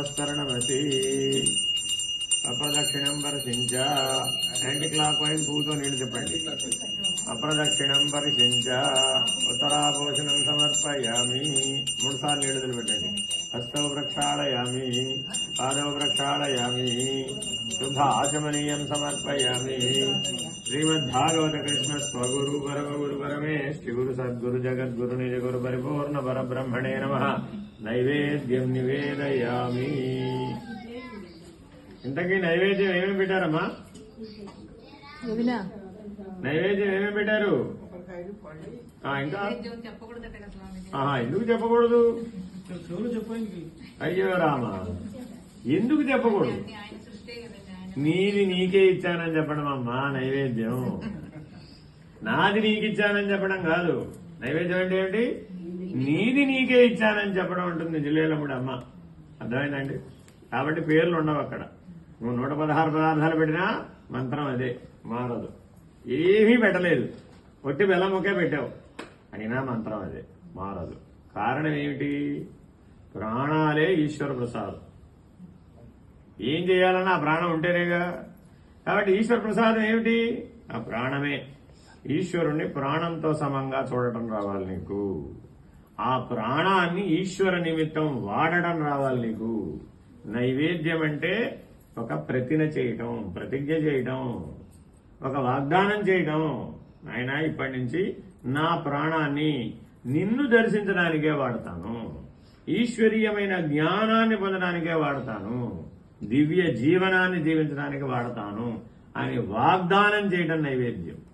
ఉపస్తరణమసి అప్రదక్షిణం పరిశించ. Anticlockwise పూతో నేను చెప్పండి అప్రదక్షిణం పరిశించ. ఉత్తరాభూషణం సమర్పయామి. మూడు సార్లు నీళ్ళు వదిలిపెట్టండి. హస్తవ ప్రక్షాళయామి. పాదవ ప్రక్షాళయామి. శుభ ఆచమనీయం సమర్పయామి. శ్రీమద్భాగవత కృష్ణ స్వగురు పరమ గురు పరమే శ్రీ గురు సద్గురు జగద్గురు నిజ గురు పరిపూర్ణ పరబ్రహ్మణే నమ. నైవేద్యం నివేదయామి. ఇంతకీ నైవేద్యం ఏమేమి పెట్టారమ్మా? నైవేద్యం ఏమేమి పెట్టారు? ఆ, ఇంకా? ఎందుకు చెప్పకూడదు? అయ్యో రామ. ఎందుకు చెప్పకూడదు? నీది నీకే ఇచ్చానని చెప్పడం అమ్మా నైవేద్యం. నాది నీకు ఇచ్చానని చెప్పడం కాదు. నైవేద్యం అంటే ఏంటి? నీది నీకే ఇచ్చానని చెప్పడం ఉంటుంది జిల్లేలమ్ముడు అమ్మ. అర్థమైందండి? కాబట్టి పేర్లు ఉండవు అక్కడ. నువ్వు నూట పదహారు పదార్థాలు పెట్టినా మంత్రం అదే మారదు. ఏమీ పెట్టలేదు. ఒట్టి బెల్లం ఒకే పెట్టావు. అయినా మంత్రం అదే మారదు. కారణం ఏమిటి? ప్రాణాలే ఈశ్వర ప్రసాదం. ఏం చేయాలన్నా ప్రాణం ఉంటేనేగా. కాబట్టి ఈశ్వర ప్రసాదం ఏమిటి? ఆ ప్రాణమే. ఈశ్వరుణ్ణి ప్రాణంతో సమంగా చూడటం రావాలి నీకు. ఆ ప్రాణాన్ని ఈశ్వర నిమిత్తం వాడటం రావాలి నీకు. నైవేద్యం అంటే ఒక ప్రతిన చేయటం ప్రతిజ్ఞ చేయటం ఒక వాగ్దానం చేయటం. ఆయన ఇప్పటి నుంచి నా ప్రాణాన్ని నిన్ను దర్శించడానికే వాడతాను. ఈశ్వరీయమైన జ్ఞానాన్ని పొందడానికే వాడతాను. దివ్య జీవనాన్ని జీవించడానికి వాడతాను అని వాగ్దానం చేయటం నైవేద్యం.